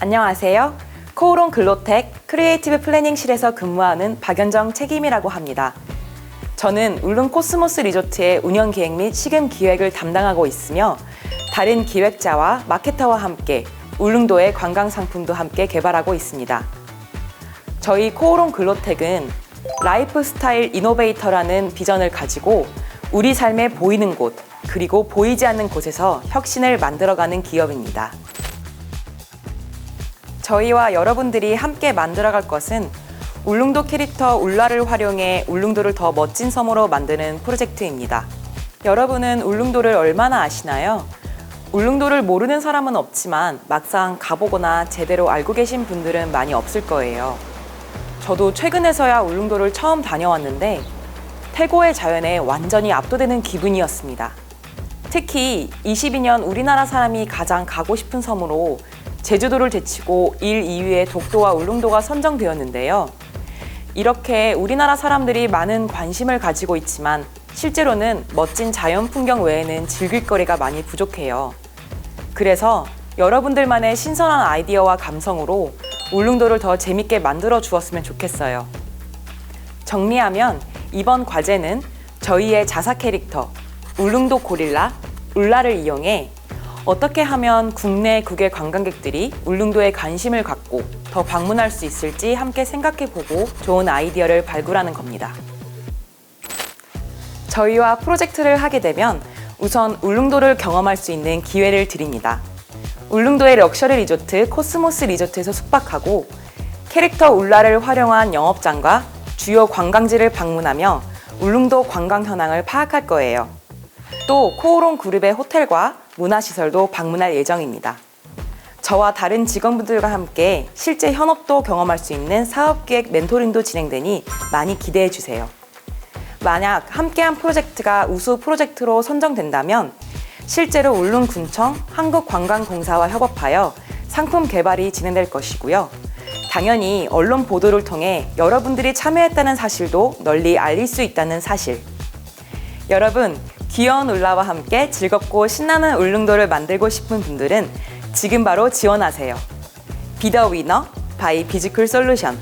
안녕하세요. 코오롱 글로텍 크리에이티브 플래닝실에서 근무하는 박연정 책임이라고 합니다. 저는 울릉 코스모스 리조트의 운영 기획 및 시금 기획을 담당하고 있으며 다른 기획자와 마케터와 함께 울릉도의 관광 상품도 함께 개발하고 있습니다. 저희 코오롱 글로텍은 라이프 스타일 이노베이터라는 비전을 가지고 우리 삶에 보이는 곳 그리고 보이지 않는 곳에서 혁신을 만들어가는 기업입니다. 저희와 여러분들이 함께 만들어갈 것은 울릉도 캐릭터 울라를 활용해 울릉도를 더 멋진 섬으로 만드는 프로젝트입니다. 여러분은 울릉도를 얼마나 아시나요? 울릉도를 모르는 사람은 없지만 막상 가보거나 제대로 알고 계신 분들은 많이 없을 거예요. 저도 최근에서야 울릉도를 처음 다녀왔는데 태고의 자연에 완전히 압도되는 기분이었습니다. 특히 22년 우리나라 사람이 가장 가고 싶은 섬으로 제주도를 제치고 1, 2위의 독도와 울릉도가 선정되었는데요. 이렇게 우리나라 사람들이 많은 관심을 가지고 있지만 실제로는 멋진 자연 풍경 외에는 즐길 거리가 많이 부족해요. 그래서 여러분들만의 신선한 아이디어와 감성으로 울릉도를 더 재밌게 만들어 주었으면 좋겠어요. 정리하면 이번 과제는 저희의 자사 캐릭터 울릉도 고릴라 울라를 이용해 어떻게 하면 국내 국외 관광객들이 울릉도에 관심을 갖고 더 방문할 수 있을지 함께 생각해 보고 좋은 아이디어를 발굴하는 겁니다. 저희와 프로젝트를 하게 되면 우선 울릉도를 경험할 수 있는 기회를 드립니다. 울릉도의 럭셔리 리조트 코스모스 리조트에서 숙박하고 캐릭터 울라를 활용한 영업장과 주요 관광지를 방문하며 울릉도 관광 현황을 파악할 거예요. 또 코오롱 그룹의 호텔과 문화시설도 방문할 예정입니다. 저와 다른 직원분들과 함께 실제 현업도 경험할 수 있는 사업기획 멘토링도 진행되니 많이 기대해 주세요. 만약 함께한 프로젝트가 우수 프로젝트로 선정된다면 실제로 울릉군청 한국관광공사와 협업하여 상품 개발이 진행될 것이고요. 당연히 언론 보도를 통해 여러분들이 참여했다는 사실도 널리 알릴 수 있다는 사실. 여러분, 귀여운 울라와 함께 즐겁고 신나는 울릉도를 만들고 싶은 분들은 지금 바로 지원하세요. 비더 위너 바이 비지클 솔루션.